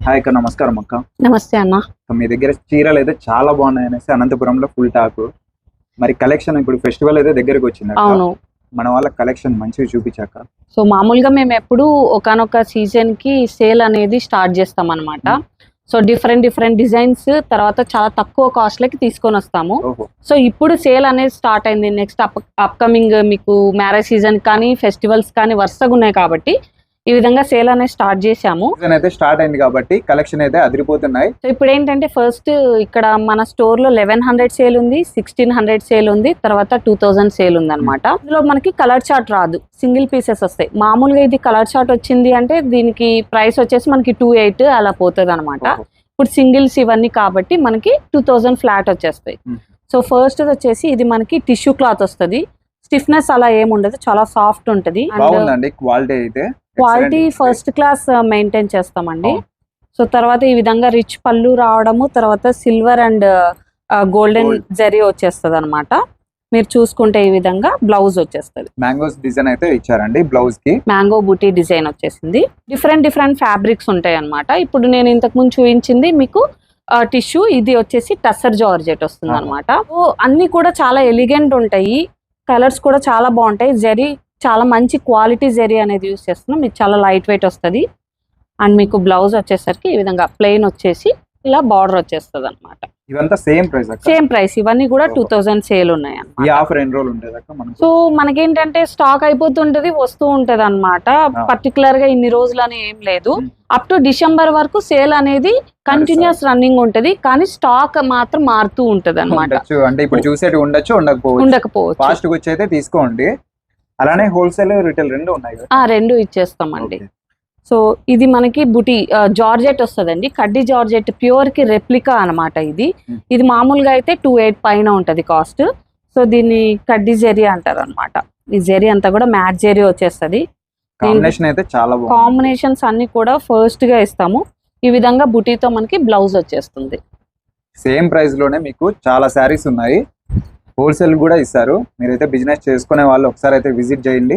Hi అక్క నమస్కారం అక్క. నమస్తే అన్న. మీ దగ్గర చీరలు అయితే చాలా బాగున్నాయి అనేసి అనంతపురంలో ఫుల్ టాక్ మరి కలెక్షన్ ఇప్పుడు ఫెస్టివల్ అయితే దగ్గరికి వచ్చింది. అవును. మన వాళ్ళ కలెక్షన్ మంచిగా చూపించాక సో మామూలుగా మేము ఎప్పుడు ఒకనొక సీజన్కి సేల్ అనేది స్టార్ట్ చేస్తాం అనమాట సో డిఫరెంట్ డిఫరెంట్ డిజైన్స్ తర్వాత చాలా తక్కువ కాస్ట్ లకి తీసుకొని వస్తాము. సో ఇప్పుడు సేల్ అనేది స్టార్ట్ అయింది. నెక్స్ట్ అప్ అప్కమింగ్ మీకు మ్యారేజ్ సీజన్ కానీ ఫెస్టివల్స్ కానీ వరుసగా ఉన్నాయి కాబట్టి ఈ విధంగా సేల్ అనేది స్టార్ట్ చేశాము. అయితే స్టార్ట్ అయింది కాబట్టి కలెక్షన్ అయితే అదిరిపోతున్నాయి. సో ఇప్పుడు ఏంటంటే ఫస్ట్ ఇక్కడ మన స్టోర్లో లెవెన్ హండ్రెడ్ సేల్ ఉంది సిక్స్టీన్ హండ్రెడ్ సేల్ ఉంది తర్వాత టూ థౌజండ్ సేల్ ఉంది అనమాట ఇందులో మనకి కలర్ చార్ట్ రాదు సింగిల్ పీసెస్ వస్తాయి. మామూలుగా ఇది కలర్ చార్ట్ వచ్చింది అంటే దీనికి ప్రైస్ వచ్చేసి మనకి టూ ఎయిట్ అలా పోతుంది అనమాట. ఇప్పుడు సింగిల్స్ ఇవన్నీ కాబట్టి మనకి టూ థౌజండ్ ఫ్లాట్ వచ్చేస్తాయి. సో ఫస్ట్ వచ్చేసి ఇది మనకి టిష్యూ క్లాత్ వస్తుంది. స్టిఫ్నెస్ అలా ఏముండదు చాలా సాఫ్ట్ ఉంటది. బాగుందండి క్వాలిటీ అయితే. క్వాలిటీ. ఫస్ట్ క్లాస్ మెయింటైన్ చేస్తామండి. అవును. సో తర్వాత ఈ విధంగా రిచ్ పళ్ళు రావడము తర్వాత సిల్వర్ అండ్ గోల్డెన్. జరీ వచ్చేస్తుంది అనమాట మీరు చూసుకుంటే ఈ విధంగా బ్లౌజ్ వచ్చేస్తుంది. మ్యాంగోస్ డిజైన్ అయితే ఇచ్చారండి బ్లౌజ్కి మ్యాంగో బూటీ డిజైన్ వచ్చేసింది. డిఫరెంట్ డిఫరెంట్ ఫ్యాబ్రిక్స్ ఉంటాయి అనమాట ఇప్పుడు నేను ఇంతకు ముందు చూపించింది మీకు టిష్యూ ఇది వచ్చేసి టస్సర్ జార్జెట్ వస్తుంది అనమాట అన్ని కూడా చాలా ఎలిగెంట్ ఉంటాయి. కలర్స్ కూడా చాలా బాగుంటాయి. జరీ చాలా మంచి క్వాలిటీ జరీ అనేది యూస్ చేస్తున్నాం. మీకు చాలా లైట్ వెయిట్ వస్తుంది. అండ్ మీకు బ్లౌజ్ వచ్చేసరికి ఈ విధంగా ప్లెయిన్ వచ్చేసి ఇలా బార్డర్ వచ్చేస్తుంది అనమాట ఇవంతా సేమ్ ప్రైస్ సేమ్ ప్రైస్ ఇవన్నీ కూడా. టూ థౌజండ్ సేల్ ఉన్నాయి ఈ అన్నమాట ఆఫర్ ఎన్ని రోజులు ఉంటుంది అక్క మనకు? సో మనకేంటంటే స్టాక్ అయిపోతుంటది వస్తూ ఉంటది అనమాట. పర్టికులర్గా ఇన్ని రోజులు అని ఏం లేదు. అప్ టు డిసెంబర్ వరకు సేల్ అనేది కంటిన్యూస్ రన్నింగ్ ఉంటది. కానీ స్టాక్ మాత్రం మారుతూ ఉంటది అనమాట ఉండొచ్చు. అంటే ఇప్పుడు చూసేటి ఉండొచ్చు ఉండకపోవచ్చు. ఉండకపోవచ్చు. ఫాస్ట్గా వచ్చి అయితే తీసుకోండి. అలానే హోల్సేల్ రిటైల్ రెండు ఉన్నాయి రెండు ఇచ్చేస్తామండి. సో ఇది మనకి బుటి జార్జెట్ వస్తుందండి. కడ్డీ జార్జెట్ ప్యూర్కి రెప్లికా అన్నమాట ఇది. Hmm. ఇది మామూలుగా అయితే టూ ఎయిట్ పైన ఉంటది కాస్ట్. సో దీన్ని కడ్డీ జెరీ అంటారు అనమాట ఈ జెరీ అంతా కూడా మ్యాట్ జెరీ వచ్చేస్తది. కాంబినేషన్స్ అన్ని కూడా ఫస్ట్గా ఇస్తాము. ఈ విధంగా బుటీతో మనకి బ్లౌజ్ వచ్చేస్తుంది. సేమ్ ప్రైస్లోనే మీకు చాలా శారీస్ ఉన్నాయి. హోల్సేల్ కూడా ఇస్తారు. మీరైతే బిజినెస్ చేసుకునే వాళ్ళు ఒకసారి అయితే విజిట్ చేయండి.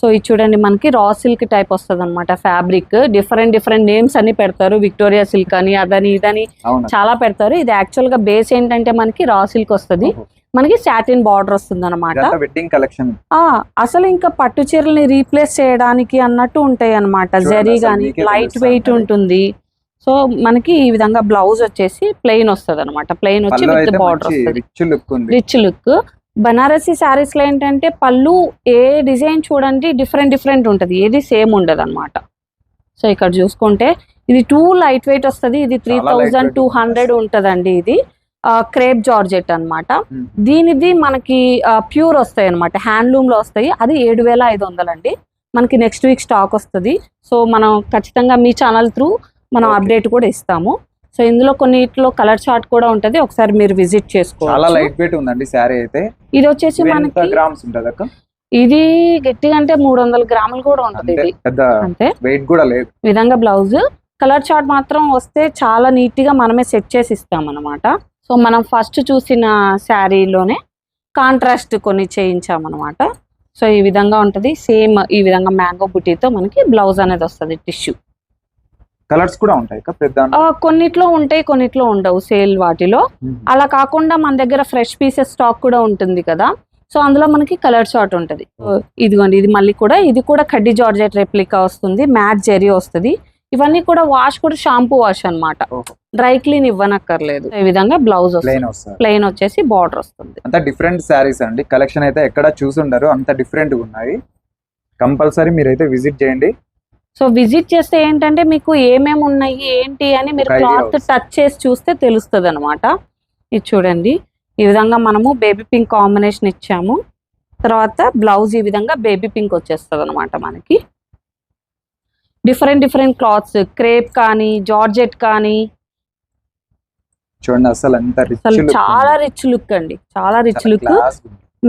సో ఇది చూడండి మనకి రా సిల్క్ టైప్ వస్తుంది అనమాట ఫ్యాబ్రిక్ డిఫరెంట్ డిఫరెంట్ నేమ్స్ అన్ని పెడతారు. విక్టోరియా సిల్క్ అని అదని ఇదని చాలా పెడతారు. ఇది యాక్చువల్గా బేస్ ఏంటంటే మనకి రా సిల్క్ వస్తుంది. మనకి సాటిన్ బార్డర్ వస్తుంది అనమాట వెడ్డింగ్ కలెక్షన్ అసలు ఇంకా పట్టు చీరల్ని రీప్లేస్ చేయడానికి అన్నట్టు ఉంటాయి అనమాట జరీ గానీ లైట్ వెయిట్. ఉంటుంది. సో మనకి ఈ విధంగా బ్లౌజ్ వచ్చేసి ప్లెయిన్ వస్తుంది అనమాట ప్లెయిన్ వచ్చి with border rich look rich look Banarasi శారీస్లో ఏంటంటే పళ్ళు ఏ డిజైన్ చూడండి డిఫరెంట్ డిఫరెంట్ ఉంటది. ఏది సేమ్ ఉండదు అనమాట సో ఇక్కడ చూసుకుంటే ఇది టూ లైట్ వెయిట్ వస్తది. ఇది త్రీ థౌజండ్ టూ ఉంటుంది. హండ్రెడ్ ఉంటదండి ఇది. క్రేప్ జార్జెట్ అన్నమాట. మ్మ్. దీనిది మనకి ప్యూర్ వస్తాయి అనమాట హ్యాండ్లూమ్లో వస్తాయి. అది ఏడు వేల ఐదు వందలండి మనకి నెక్స్ట్ వీక్ స్టాక్ వస్తుంది. సో మనం ఖచ్చితంగా మీ ఛానల్ త్రూ మనం. అప్డేట్ కూడా ఇస్తాము. సో ఇందులో కొన్నిట్లో కలర్ చార్ట్ కూడా ఉంటది. ఒకసారి మీరు విజిట్ చాలా చేసుకోవచ్చు లైట్ వెయిట్ ఉందండి శారీ అయితే. ఇది వచ్చేసి మనకి గ్రామ్స్ ఉంటది అక్క? ఇది గట్టిగా అంటే మూడు వందల గ్రాములు కూడా ఉంటుంది అంతే ఇది. పెద్ద అంతే. వెయిట్ కూడా లేదు. ఈ విధంగా బ్లౌజ్. కలర్ చార్ట్ మాత్రం వస్తే చాలా నీట్గా మనమే సెట్ చేసి ఇస్తాం అనమాట సో మనం ఫస్ట్ చూసిన శారీలోనే కాంట్రాస్ట్ కొన్ని చేయించామన్నమాట. సో ఈ విధంగా ఉంటది. సేమ్ ఈ విధంగా మ్యాంగో బుటీతో మనకి బ్లౌజ్ అనేది వస్తుంది టిష్యూ. కలర్స్ కూడా ఉంటాయి పెద్ద కొన్నిట్లో ఉంటాయి కొన్నిట్లో ఉండవు సేల్ వాటిలో. అలా కాకుండా మన దగ్గర ఫ్రెష్ పీసెస్ స్టాక్ కూడా ఉంటుంది కదా. సో అందులో మనకి కలర్ షార్ట్ ఉంటుంది. ఇదిగోండి ఇది మళ్ళీ కూడా ఇది కూడా కడ్డీ జార్జెట్ రెప్లికా వస్తుంది మ్యాట్ జెరీ వస్తుంది. ఇవన్నీ కూడా వాష్ కూడా షాంపూ వాష్ అన్నమాట. ఓహో. డ్రై క్లీన్ ఇవ్వనక్కర్లేదు. ఈ విధంగా బ్లౌజ్ ప్లెయిన్ వచ్చేసి బార్డర్ వస్తుంది. అంత డిఫరెంట్ శారీస్ అండి. కలెక్షన్ అయితే ఎక్కడ చూసుండరు. అంత డిఫరెంట్ ఉన్నాయి. కంపల్సరీ మీరైతే విజిట్ చేయండి. సో విజిట్ చేస్తే ఏంటంటే మీకు ఏమేమి ఉన్నాయి ఏంటి అని మీరు క్లాత్. టచ్ చేసి చూస్తే తెలుస్తుంది అనమాట ఇది చూడండి. ఈ విధంగా మనము బేబీ పింక్ కాంబినేషన్ ఇచ్చాము. తర్వాత బ్లౌజ్ ఈ విధంగా బేబీ పింక్ వచ్చేస్తుంది అనమాట మనకి. డిఫరెంట్ డిఫరెంట్ క్లాత్స్ క్రేప్ కానీ జార్జెట్ కానీ. చూడండి అసలు ఎంత అసలు చాలా రిచ్ లుక్ అండి. చాలా రిచ్ లుక్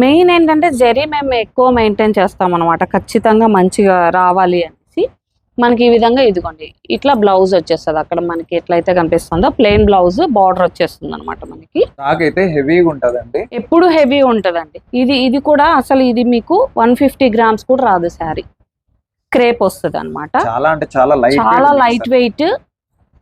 మెయిన్ ఏంటంటే జరీ మేము ఎక్కువ మెయింటైన్ చేస్తాం అనమాట ఖచ్చితంగా మంచిగా రావాలి అనేసి మనకి ఈ విధంగా ఇదిగోండి. ఇట్లా బ్లౌజ్ వచ్చేస్తుంది. అక్కడ మనకి ఎట్లయితే కనిపిస్తుందో ప్లెయిన్ బ్లౌజ్ బార్డర్ వచ్చేస్తుంది అనమాట మనకి అయితే హెవీగా ఉంటదండి. ఎప్పుడు హెవీ ఉంటదండి. ఇది ఇది కూడా అసలు ఇది మీకు వన్ ఫిఫ్టీ గ్రామ్స్ కూడా రాదు శారీ. క్రేప్ వస్తుంది అనమాట చాలా అంటే చాలా లైట్ చాలా లైట్ వెయిట్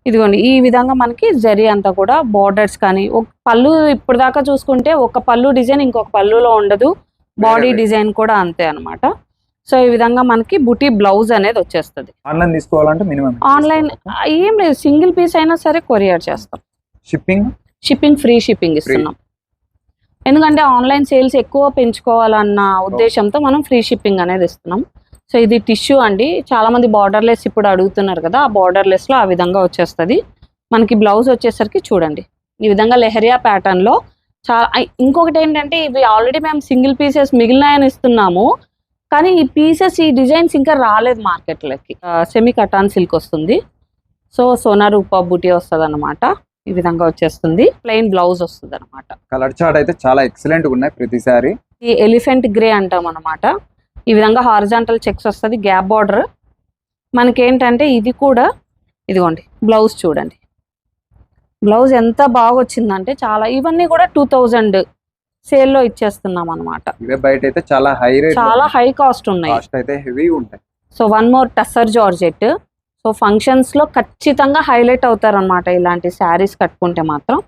ఇదిగోండి ఈ విధంగా మనకి జరీ అంతా కూడా బార్డర్స్ కానీ ఒక పళ్ళు ఇప్పుడు దాకా చూసుకుంటే ఒక పళ్ళు డిజైన్ ఇంకొక పళ్ళులో ఉండదు. బాడీ. డిజైన్ కూడా అంతే అన్నమాట. సో ఈ విధంగా మనకి బుటీ బ్లౌజ్ అనేది వచ్చేస్తుంది. ఆన్లైన్ తీసుకోవాలంటే మినిమం ఆన్లైన్ ఏం లేదు సింగిల్ పీస్ అయినా సరే కొరియర్ చేస్తాం. షిప్పింగ్ షిప్పింగ్ ఫ్రీ షిప్పింగ్ ఇస్తున్నాం. ఎందుకంటే ఆన్లైన్ సేల్స్ ఎక్కువ పెంచుకోవాలన్న ఉద్దేశంతో మనం ఫ్రీ షిప్పింగ్ అనేది ఇస్తున్నాం. సో ఇది టిష్యూ అండి. చాలా మంది బార్డర్లెస్ ఇప్పుడు అడుగుతున్నారు కదా ఆ బార్డర్లెస్లో ఆ విధంగా వచ్చేస్తుంది. మనకి బ్లౌజ్ వచ్చేసరికి చూడండి. ఈ విధంగా లెహరియా ప్యాటర్న్లో చాలా ఇంకొకటి ఏంటంటే ఇవి ఆల్రెడీ మేము సింగిల్ పీసెస్ మిగిలినాయని ఇస్తున్నాము. కానీ ఈ పీసెస్ ఈ డిజైన్స్ ఇంకా రాలేదు మార్కెట్లోకి సెమీ కటాన్ సిల్క్ వస్తుంది. సో సోనా రూపా బూటీ వస్తుంది అనమాట ఈ విధంగా వచ్చేస్తుంది. ప్లెయిన్ బ్లౌజ్ వస్తుంది అనమాట కలర్ చార్ట్ అయితే చాలా ఎక్సలెంట్ ఉన్నాయి ప్రతిసారి. ఈ ఎలిఫెంట్ గ్రే అంటాం అనమాట ఈ విధంగా హారిజాంటల్ చెక్స్ వస్తుంది. గ్యాప్ బార్డర్ మనకి ఏంటంటే ఇది కూడా ఇదిగోండి బ్లౌజ్ చూడండి. బ్లౌజ్ ఎంత బాగా వచ్చిందంటే చాలా ఇవన్నీ కూడా టూ థౌజండ్ సేల్లో ఇచ్చేస్తున్నాం అనమాట ఇవే బయట అయితే చాలా హై రేట్ చాలా హై కాస్ట్ ఉన్నాయి. కాస్ట్ అయితే హెవీ ఉంటాయి. So one more tussar georgette. So ఫంక్షన్స్లో ఖచ్చితంగా హైలైట్ అవుతారు అనమాట ఇలాంటి శారీస్ కట్టుకుంటే మాత్రం.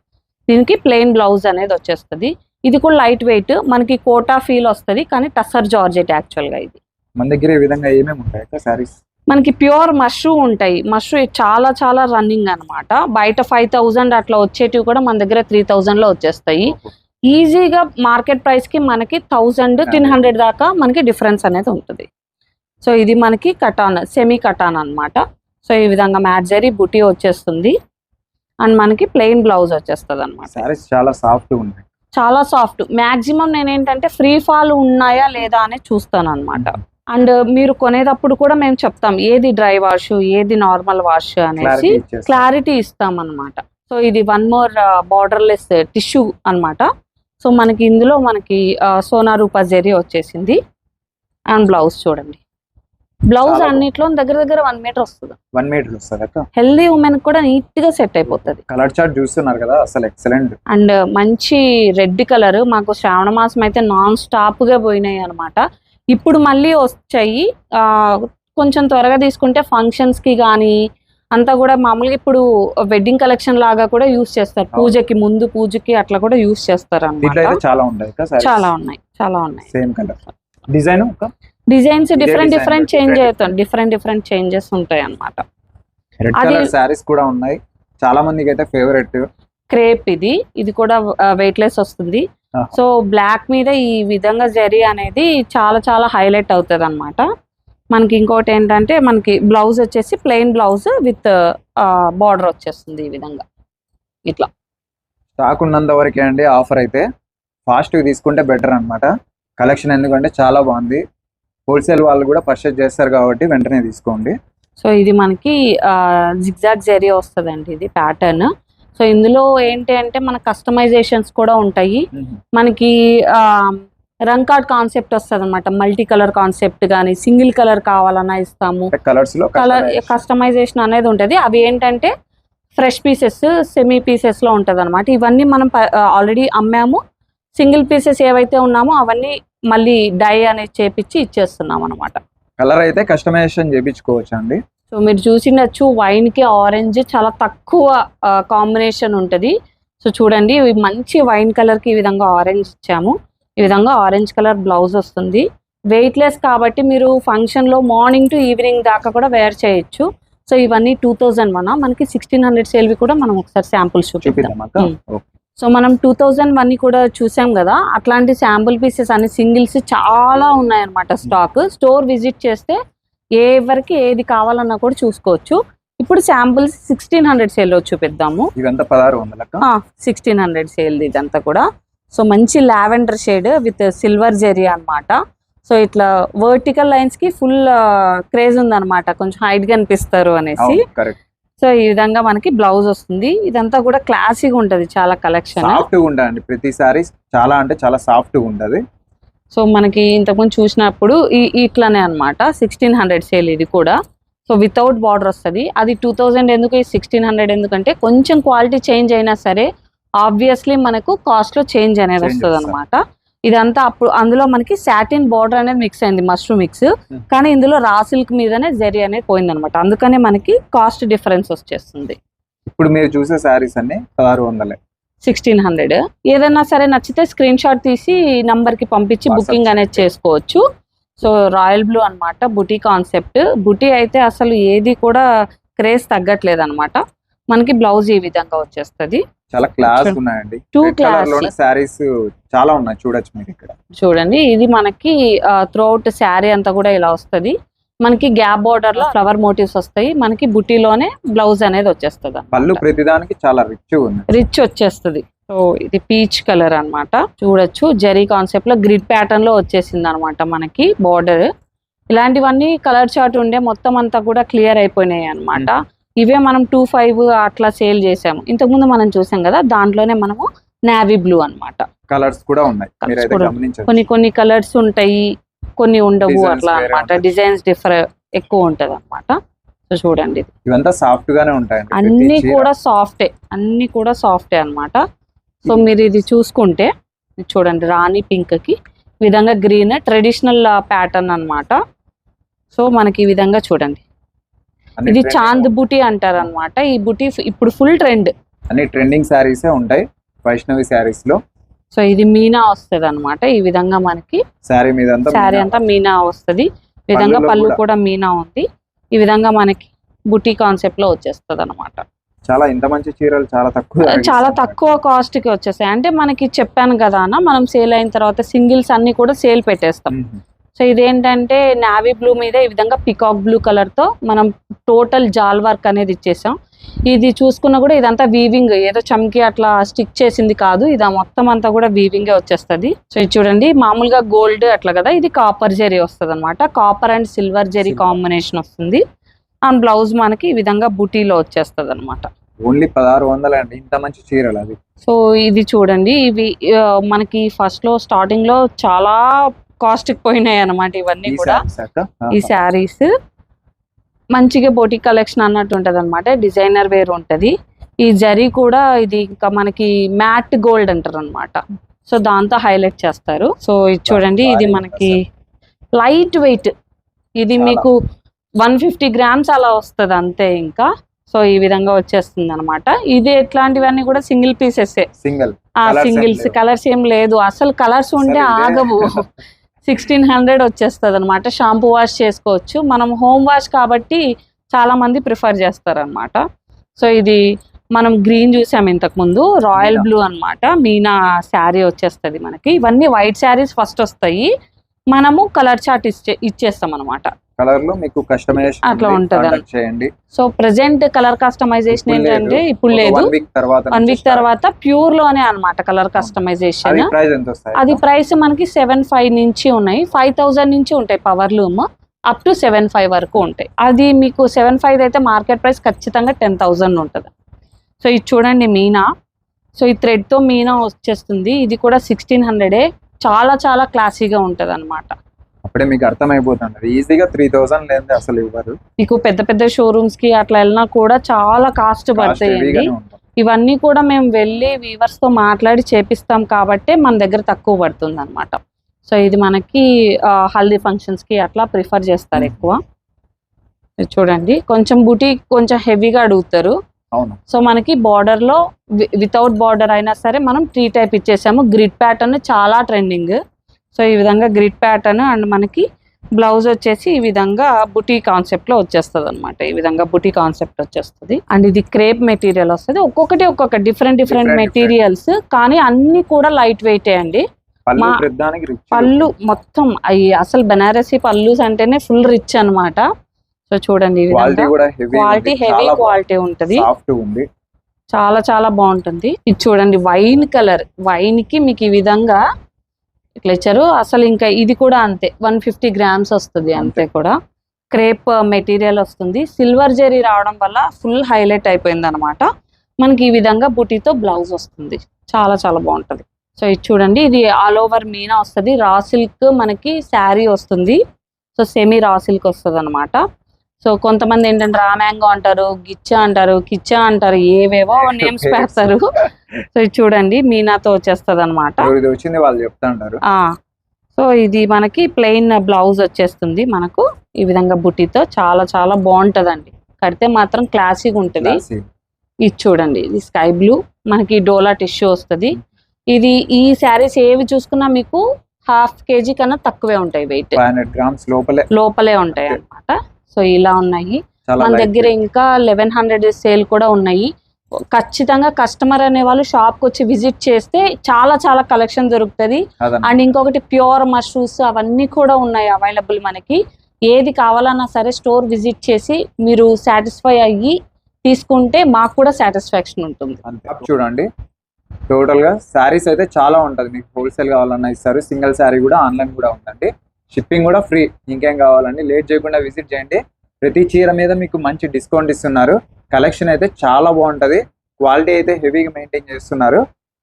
దీనికి ప్లెయిన్ బ్లౌజ్ అనేది వచ్చేస్తుంది. ఇది కూడా లైట్ వెయిట్ మనకి కోటా ఫీల్ వస్తుంది కానీ టస్సర్ జార్జెట్ యాక్చువల్గా ఇది. మన దగ్గర ఈ విధంగా ఏమేమి ఉంటాయి సారీస్ మనకి ప్యూర్ మష్రూ ఉంటాయి. మష్రూ చాలా చాలా రన్నింగ్ అన్నమాట. బయట ఫైవ్ థౌజండ్ అట్లా వచ్చేటివి కూడా మన దగ్గర త్రీ థౌజండ్లో వచ్చేస్తాయి ఈజీగా మార్కెట్ ప్రైస్కి మనకి థౌజండ్ త్రీ హండ్రెడ్ దాకా మనకి డిఫరెన్స్ అనేది ఉంటుంది. సో ఇది మనకి కటాన్ సెమీ కటాన్ అన్నమాట. సో ఈ విధంగా మ్యాట్జరీ బుటీ వచ్చేస్తుంది. అండ్ మనకి ప్లెయిన్ బ్లౌజ్ వచ్చేస్తుంది అనమాట చాలా సాఫ్ట్ ఉంటాయి. చాలా సాఫ్ట్. మాక్సిమం నేను ఏంటంటే ఫ్రీ ఫాల్ ఉన్నాయా లేదా అనేది చూస్తాను అనమాట అండ్ మీరు కొనేటప్పుడు కూడా మేము చెప్తాం ఏది డ్రై వాష్ ఏది నార్మల్ వాష్ అనేసి క్లారిటీ ఇస్తాం అన్నమాట సో ఇది వన్ మోర్ బార్డర్లెస్ టిష్యూ అన్నమాట. సో మనకి ఇందులో మనకి సోనా రూపా జెరీ వచ్చేసింది. అండ్ బ్లౌజ్ చూడండి. బ్లౌజ్ అన్నిట్లో దగ్గర దగ్గర వన్ మీటర్ వస్తుంది. వన్ మీటర్ వస్తుంది హెల్దీ ఉమెన్ కూడా నీట్గా సెట్ అయిపోతుంది. కలర్ చార్ట్ చూస్తున్నారు కదా అసలు ఎక్సలెంట్. అండ్ మంచి రెడ్ కలర్ మాకు శ్రావణ మాసం అయితే నాన్ స్టాప్గా పోయినాయి అనమాట ఇప్పుడు మళ్ళీ వచ్చాయి. కొంచెం త్వరగా తీసుకుంటే ఫంక్షన్స్కి కానీ అంతా కూడా మామూలుగా ఇప్పుడు వెడ్డింగ్ కలెక్షన్ లాగా కూడా యూస్ చేస్తారు. పూజకి ముందు పూజకి అట్లా కూడా యూస్ చేస్తారు అయితే చాలా అక్క చాలా ఉన్నాయి. చాలా ఉన్నాయి. సేమ్ కలర్ డిజైన్ ఒక? డిజైన్స్ డిఫరెంట్ డిఫరెంట్ చేంజ్ అవుతాయి. డిఫరెంట్ డిఫరెంట్ చేంజెస్ ఉంటాయి అన్నమాట రెడ్ అది- కలర్ సారీస్ కూడా ఉన్నాయి. చాలా మందికి అయితే ఫేవరెట్ క్రేప్ ఇది. ఇది కూడా వెయిట్ లెస్ వస్తుంది. సో బ్లాక్ మీద ఈ విధంగా జరీ అనేది చాలా చాలా హైలైట్ అవుతుంది అనమాట మనకి ఇంకోటి ఏంటంటే మనకి బ్లౌజ్ వచ్చేసి ప్లెయిన్ బ్లౌజ్ విత్ బార్డర్ వచ్చేస్తుంది ఈ విధంగా. ఇట్లా. స్టాక్ ఉన్నంత వరకే అండి ఆఫర్ అయితే. ఫాస్ట్ తీసుకుంటే బెటర్ అన్నమాట. కలెక్షన్ ఎందుకంటే చాలా బాగుంది. హోల్సేల్ వాళ్ళు కూడా పర్చేస్ చేస్తారు కాబట్టి వెంటనే తీసుకోండి. సో ఇది మనకి జిగ్జాగ్ జరీ వస్తుందండి ఇది ప్యాటర్న్ సో ఇందులో ఏంటి అంటే మన కస్టమైజేషన్స్ కూడా ఉంటాయి. మనకి రంగ్ కార్డ్ కాన్సెప్ట్ వస్తుంది అనమాట మల్టీ కలర్ కాన్సెప్ట్ కానీ సింగిల్ కలర్ కావాలన్నా ఇస్తాము. కలర్స్లో కలర్ కస్టమైజేషన్ అనేది ఉంటుంది. అవి ఏంటంటే ఫ్రెష్ పీసెస్ సెమీ పీసెస్లో ఉంటది అనమాట ఇవన్నీ మనం ఆల్రెడీ అమ్మాము. సింగిల్ పీసెస్ ఏవైతే ఉన్నామో అవన్నీ మళ్ళీ డై అనేది చేపించి ఇచ్చేస్తున్నాం అనమాట కలర్ అయితే కస్టమైజేషన్ చేయించుకోవచ్చు అండి? సో మీరు చూసిండొచ్చు వైన్కి ఆరెంజ్ చాలా తక్కువ కాంబినేషన్ ఉంటది. సో చూడండి మంచి వైన్ కలర్కి ఈ విధంగా ఆరెంజ్ ఇచ్చాము. ఈ విధంగా ఆరెంజ్ కలర్ బ్లౌజ్ వస్తుంది. వెయిట్ లెస్ కాబట్టి మీరు ఫంక్షన్లో మార్నింగ్ టు ఈవినింగ్ దాకా కూడా వేర్ చేయొచ్చు. సో ఇవన్నీ టూ థౌజండ్ వన్? మనకి సిక్స్టీన్ హండ్రెడ్ సేల్వి కూడా మనం ఒకసారి శాంపుల్స్ చూపిద్దాం. సో మనం టూ థౌజండ్ వన్ కూడా చూసాం కదా? అట్లాంటి శాంపుల్ పీసెస్ అన్ని సింగిల్స్ చాలా ఉన్నాయన్నమాట స్టాక్ స్టోర్ విజిట్ చేస్తే ఎవరికి ఏది కావాలన్నా కూడా చూసుకోవచ్చు. ఇప్పుడు శాంపుల్స్ సిక్స్టీన్ హండ్రెడ్ సేల్ చూపిద్దాము. పదహారు సిక్స్టీన్ హండ్రెడ్ సేల్ ఇదంతా కూడా. సో మంచి lavender shade with silver zari అన్నమాట. సో ఇట్లా వర్టికల్ లైన్స్కి ఫుల్ క్రేజ్ ఉందన్నమాట. కొంచెం హైట్గా అనిపిస్తారు అనేసి సో ఈ విధంగా మనకి బ్లౌజ్ వస్తుంది. ఇదంతా కూడా క్లాసిక్ ఉంటది చాలా కలెక్షన్. సాఫ్ట్గా ఉంటదండి ప్రతి సారీస్ చాలా అంటే చాలా సాఫ్ట్గా ఉంటది. సో మనకి ఇంతకుముందు చూసినప్పుడు ఈ ఇట్లానే అన్నమాట. సిక్స్టీన్ హండ్రెడ్ సేల్ ఇది కూడా. సో వితౌట్ బార్డర్ వస్తుంది. అది టూ థౌజండ్ ఎందుకు? సిక్స్టీన్ హండ్రెడ్ ఎందుకంటే కొంచెం క్వాలిటీ చేంజ్ అయినా సరే ఆబ్వియస్లీ మనకు కాస్ట్లో చేంజ్ అనేది వస్తుంది. అనమాట ఇదంతా అప్పుడు అందులో మనకి సాటిన్ బార్డర్ అనేది మిక్స్ అయింది మష్రూమ్ మిక్స్. కానీ ఇందులో రా సిల్క్ మీదనే జెరీ అనేది పోయింది అనమాట అందుకనే మనకి కాస్ట్ డిఫరెన్స్ వచ్చేస్తుంది. ఇప్పుడు మీరు చూసే శారీస్ అన్ని పదహారు వందలే. Sixteen hundred. ఏదైనా సరే నచ్చితే స్క్రీన్ షాట్ తీసి నంబర్కి పంపించి బుకింగ్ అనేది. చేసుకోవచ్చు. సో రాయల్ బ్లూ అన్నమాట బుటీ కాన్సెప్ట్ బుటీ అయితే అసలు ఏది కూడా క్రేజ్ తగ్గట్లేదు అనమాట మనకి బ్లౌజ్ ఈ విధంగా వచ్చేస్తది. చాలా క్లాస్. ఉన్నాయండి. Classy. లోనే శారీస్ చాలా ఉన్నాయి. చూడొచ్చు మీరు ఇక్కడ. చూడండి ఇది మనకి త్రూ అవుట్ శారీ అంతా కూడా ఇలా వస్తది. మనకి గ్యాప్ బార్డర్లో ఫ్లవర్ మోటివ్స్ వస్తాయి. మనకి బుటీలోనే బ్లౌజ్ అనేది వచ్చేస్తుంది పళ్ళు ప్రతిదానికి చాలా రిచ్ ఉంది రిచ్ వచ్చేస్తుంది. సో ఇది పీచ్ కలర్ అన్నమాట. చూడొచ్చు జరీ కాన్సెప్ట్లో గ్రిడ్ ప్యాటర్న్లో వచ్చేసింది అనమాట మనకి బార్డర్ ఇలాంటివన్నీ కలర్ చార్ట్ ఉండే మొత్తం అంతా కూడా క్లియర్ అయిపోయినాయి అన్నమాట. ఇవే మనం టూ ఫైవ్ అట్లా సేల్ చేసాము. ఇంతకుముందు మనం చూసాం కదా దాంట్లోనే మనము నావీ బ్లూ అన్నమాట. కలర్స్ కూడా ఉన్నాయి. కొన్ని కొన్ని కలర్స్ ఉంటాయి కొన్ని ఉండవు అట్లా ఉంటాయి. డిజైన్స్ డిఫర్ ఎక్కువ ఉంటది అనమాట సో చూడండి. ఇవంతా సాఫ్ట్ గానే ప్రతి అన్ని. కూడా సాఫ్టే అన్ని కూడా సాఫ్టే అన్నమాట. సో మీరు ఇది చూసుకుంటే చూడండి రాణి పింక్కి విధంగా గ్రీన్ ట్రెడిషనల్ ప్యాటర్న్ అన్నమాట. సో మనకి ఈ విధంగా చూడండి. ఇది చాంద్ బుటీ అంటారు అనమాట ఈ బుటీ ఇప్పుడు ఫుల్ ట్రెండ్. అన్ని ట్రెండింగ్ శారీసే ఉంటాయి. వైష్ణవి శారీస్లో. సో ఇది మీనా వస్తుంది అనమాట ఈ విధంగా మనకి శారీ మీద మీనా. అంతా మీనా వస్తది. విధంగా పళ్ళు కూడా. కూడా మీనా ఉంది. ఈ విధంగా మనకి బుటీ కాన్సెప్ట్లో వచ్చేస్తుంది అనమాట చాలా ఇంత మంచి చీరలు చాలా తక్కువ చాలా తక్కువ కాస్ట్కి వచ్చేసాయి. అంటే మనకి చెప్పాను కదా అన్న మనం సేల్ అయిన తర్వాత సింగిల్స్ అన్ని కూడా సేల్ పెట్టేస్తాం. సో ఇదేంటంటే నావీ బ్లూ మీద ఈ విధంగా పికాక్ బ్లూ కలర్తో మనం టోటల్ జాల్ వర్క్ అనేది ఇచ్చేసాం. ఇది చూసుకున్నా కూడా ఇదంతా వీవింగ్ ఏదో చమ్కి అట్లా స్టిక్ చేసింది కాదు. ఇది మొత్తం అంతా కూడా వీవింగ్ వచ్చేస్తది. సో ఇది చూడండి మామూలుగా గోల్డ్ అట్లా కదా ఇది కాపర్ జెరీ వస్తుంది అనమాట copper and silver zari. Combination వస్తుంది. అండ్ బ్లౌజ్ మనకి ఈ విధంగా బుటీలో వచ్చేస్తుంది అనమాట ఓన్లీ పదహారు వందలు అండి. ఇంత మంచి చీరలు అది సో ఇది చూడండి ఇవి మనకి ఫస్ట్లో స్టార్టింగ్లో చాలా కాస్ట్ పోయినాయి అన్నమాట ఇవన్నీ కూడా? ఈ. శారీస్. మంచిగా బోటిక్ కలెక్షన్ అన్నట్టు ఉంటది అనమాట డిజైనర్ వేర్ ఉంటది. ఈ జరీ కూడా ఇది ఇంకా మనకి మ్యాట్ గోల్డ్ అంటారు అనమాట సో దాంతో హైలైట్ చేస్తారు. సో ఇది చూడండి ఇది మనకి లైట్ వెయిట్. ఇది. మీకు వన్ ఫిఫ్టీ గ్రామ్స్ అలా వస్తుంది అంతే ఇంకా. సో ఈ విధంగా వచ్చేస్తుంది అనమాట ఇది ఎట్లాంటివన్నీ కూడా single pieces. Single. Singles. Colours ఏం లేదు. అసలు కలర్స్ ఉంటే. ఆగవు. సిక్స్టీన్ హండ్రెడ్ వచ్చేస్తుంది అనమాట షాంపూ వాష్ చేసుకోవచ్చు. మనం హోమ్ వాష్ కాబట్టి చాలా మంది ప్రిఫర్ చేస్తారు అనమాట సో ఇది మనం గ్రీన్ చూసాం ఇంతకు ముందు. రాయల్. బ్లూ అన్నమాట. మీనా శారీ వచ్చేస్తుంది మనకి. ఇవన్నీ వైట్ శారీస్ ఫస్ట్ వస్తాయి. మనము కలర్ చార్ట్ ఇచ్చే ఇచ్చేస్తాం అనమాట కలర్లో మీకు కస్టమైజేషన్ అట్లా ఉంటది. చేయండి. సో ప్రెసెంట్ కలర్ కస్టమైజేషన్ ఏంటంటే. ఇప్పుడు లేదు. వన్ వీక్ తర్వాత ప్యూర్లోనే అన్నమాట కలర్ కస్టమైజేషన్ అది ప్రైస్ మనకి సెవెన్ ఫైవ్ నుంచి ఉన్నాయి. ఫైవ్ థౌజండ్ నుంచి ఉంటాయి power loom up to seven five వరకు ఉంటాయి. అది మీకు సెవెన్ ఫైవ్ అయితే మార్కెట్ ప్రైస్ ఖచ్చితంగా టెన్ థౌజండ్ ఉంటుంది. సో ఇది చూడండి మీనా. సో ఈ thread తో మీనా వచ్చేస్తుంది. ఇది కూడా సిక్స్టీన్ హండ్రెడే చాలా చాలా క్లాసీగా ఉంటుంది అనమాట అప్పుడే మీకు అర్థమైపోతుంది ఈజీగా త్రీ థౌసండ్ లేదే అసలు ఇవ్వరు. మీకు పెద్ద పెద్ద షోరూమ్స్కి అట్లా వెళ్ళినా కూడా చాలా కాస్ట్ పడతాయండి. ఉంటుంది. ఇవన్నీ కూడా మేము వెళ్ళి వీవర్స్తో మాట్లాడి చేపిస్తాం కాబట్టి మన దగ్గర తక్కువ పడుతుంది అనమాట సో ఇది మనకి హల్దీ ఫంక్షన్స్కి అట్లా ప్రిఫర్ చేస్తారు. ఎక్కువ. చూడండి. కొంచెం బుటీ కొంచెం హెవీగా అడుగుతారు. సో మనకి బార్డర్లో వితౌట్ బార్డర్ అయినా సరే మనం త్రీ టైప్ ఇచ్చేసాము. గ్రిడ్ ప్యాటర్న్ చాలా ట్రెండింగ్ సో ఈ విధంగా గ్రిడ్ ప్యాటర్న్ అండ్ మనకి బ్లౌజ్ వచ్చేసి ఈ విధంగా బుటీ కాన్సెప్ట్లో వచ్చేస్తుంది అనమాట ఈ విధంగా బుటీ కాన్సెప్ట్ వచ్చేస్తుంది. అండ్ ఇది క్రేప్ మెటీరియల్ వస్తుంది. ఒక్కొక్కటి ఒక్కొక్క డిఫరెంట్ డిఫరెంట్ మెటీరియల్స్ కానీ అన్ని కూడా లైట్ వెయిట్ అండి. పళ్ళు మా- పళ్ళు మొత్తం అవి అసలు బెనారసీ పళ్ళుస్ అంటేనే ఫుల్ రిచ్ అన్నమాట. సో చూడండి క్వాలిటీ కూడా హెవీ క్వాలిటీ హెవీ క్వాలిటీ ఉంటది. సాఫ్ట్ ఉంది. చాలా చాలా బాగుంటుంది. ఇది చూడండి వైన్ కలర్ వైన్కి మీకు ఈ విధంగా ఇట్లా ఇచ్చారు అసలు ఇంకా ఇది కూడా అంతే. వన్ ఫిఫ్టీ గ్రామ్స్ వస్తుంది అంతే కూడా. క్రేప్ మెటీరియల్ వస్తుంది. సిల్వర్ జెరీ రావడం వల్ల ఫుల్ హైలైట్ అయిపోయింది అనమాట మనకి ఈ విధంగా బుటీతో బ్లౌజ్ వస్తుంది. చాలా చాలా బాగుంటది. సో ఇది చూడండి ఇది ఆల్ ఓవర్ మీనా వస్తుంది. రా సిల్క్ మనకి శారీ వస్తుంది. సో సెమీ రా సిల్క్ వస్తుంది అనమాట సో కొంతమంది ఏంటంటే రా మ్యాంగో అంటారు గిచ్చా అంటారు కిచ్చా అంటారు ఏవేవో నేమ్స్ పెడతారు. సో ఇది చూడండి మీనాతో వచ్చేస్తుంది అనమాట ఎవరిది వచ్చింది వాళ్ళు చెప్తా ఉంటారు సో ఇది మనకి ప్లెయిన్ బ్లౌజ్ వచ్చేస్తుంది మనకు. ఈ విధంగా బుట్టితో చాలా చాలా బాగుంటదండి. కడితే మాత్రం క్లాసిక్ ఉంటుంది. ఇది చూడండి ఇది స్కై బ్లూ. మనకి డోలా టిష్యూ వస్తుంది. ఇది ఈ శారీస్ ఏవి చూసుకున్నా మీకు హాఫ్ కేజీ కన్నా తక్కువే ఉంటాయి వెయిట్. గ్రామ్స్ లోపలే. లోపలే ఉంటాయి అన్నమాట. సో ఇలా ఉన్నాయి. మన దగ్గర ఇంకా లెవెన్ హండ్రెడ్ సేల్ కూడా ఉన్నాయి. ఖచ్చితంగా కస్టమర్ అనే వాళ్ళు షాప్కి వచ్చి విజిట్ చేస్తే చాలా చాలా కలెక్షన్ దొరుకుతుంది. అండ్ ఇంకొకటి ప్యూర్ మష్రూమ్స్ అవన్నీ కూడా ఉన్నాయి అవైలబుల్ మనకి. ఏది కావాలన్నా సరే స్టోర్ విజిట్ చేసి మీరు సాటిస్ఫై అయ్యి తీసుకుంటే మాకు కూడా సాటిస్ఫాక్షన్ ఉంటుంది. చూడండి. టోటల్గా శారీస్ అయితే చాలా ఉంటది. మీకు హోల్సేల్ కావాలన్నా ఇస్తారు సింగిల్ శారీ కూడా ఆన్లైన్ కూడా ఉందండి. షిప్పింగ్ కూడా ఫ్రీ ఇంకేం కావాలండి? లేట్ చేయకుండా విజిట్ చేయండి. ప్రతి చీర మీద మీకు మంచి డిస్కౌంట్ ఇస్తున్నారు. కలెక్షన్ అయితే చాలా బాగుంటది. క్వాలిటీ అయితే హెవీగా మెయింటైన్ చేస్తున్నారు.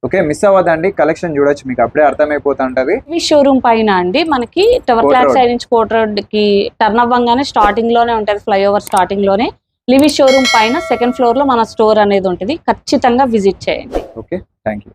ఓకే మిస్ అవ్వదండి కలెక్షన్ చూడొచ్చు. మీకు అప్పుడే అర్థమైపోతుంటది. ఈ షోరూమ్ పైన అండి. మనకి టవర్ రోడ్. సైడ్ నుంచి కోట రోడ్కి టర్న్ అవ్వగానే స్టార్టింగ్లోనే ఉంటుంది. ఫ్లైఓవర్ స్టార్టింగ్లోనే. లివి షోరూమ్ పైన సెకండ్ ఫ్లోర్లో మన స్టోర్ అనేది ఉంటుంది. ఖచ్చితంగా విజిట్ చేయండి. Okay thank you